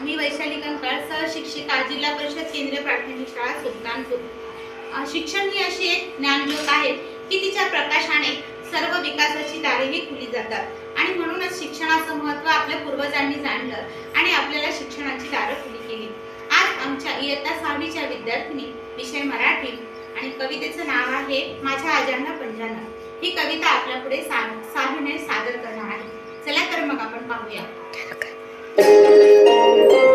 मी वैशाली कंकाळ सहशिक्षिका जिल्हा परिषद केंद्रीय प्राथमिक शाळा सुलतानपूर. शिक्षण ही अशी एक ज्ञानज्योत आहे की तिच्या प्रकाशाने सर्व विकासाची दारेही खुली जातात. आणि म्हणूनच शिक्षणाचं महत्त्व आपल्या पूर्वजांनी जाणलं आणि आपल्याला शिक्षणाची दारं खुली केली. आज आमच्या इयत्ता सहावीच्या विद्यार्थिनी विषय मराठी आणि कवितेचं नाव आहे माझ्या आजांना पंजाना. ही कविता आपल्या पुढे सा सादर करणार आहे. चला तर मग आपण पाहूया. माझ्या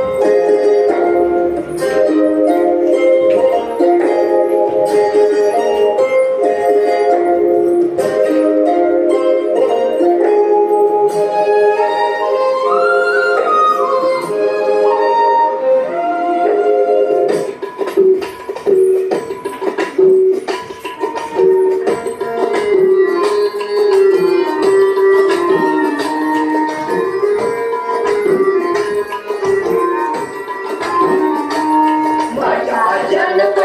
जन पंजान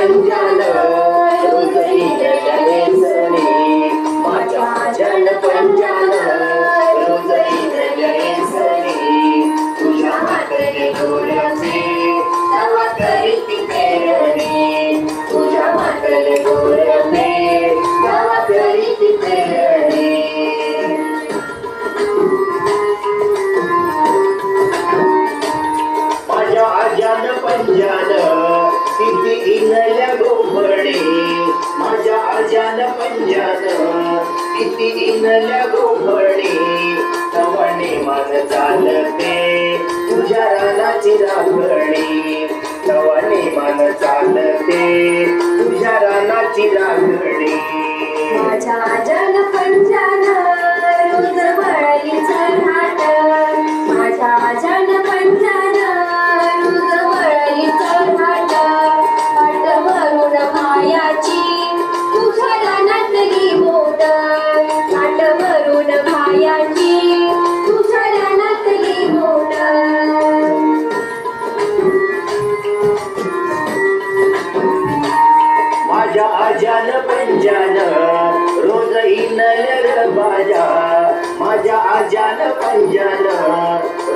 किती इनल्या तवणे चालते तुझ्या रानाची राखणी तवणे मन चालते तुझ्या रानाची राखणी माझ्या जन पंजान रोज आजान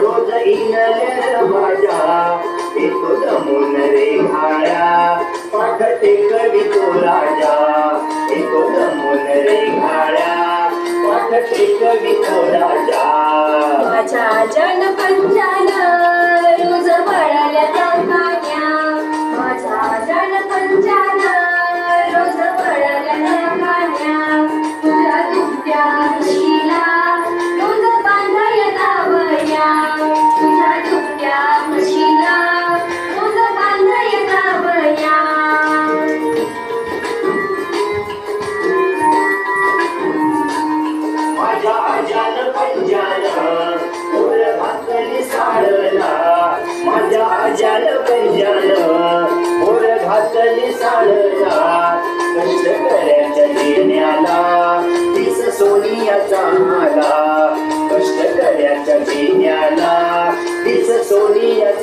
रोज इनल्या बाजा येतो जमून रे घाळा पाठते कवी तो राजा येतो जमून रे घाळा पाठते कवी तो राजा फुल घातली साडला माझ्या फुल घातली साडला कष्ट करायच्या देण्याला तीस सोनियाचा हाला कष्ट करायच्या देण्याला तीस सोनियाचा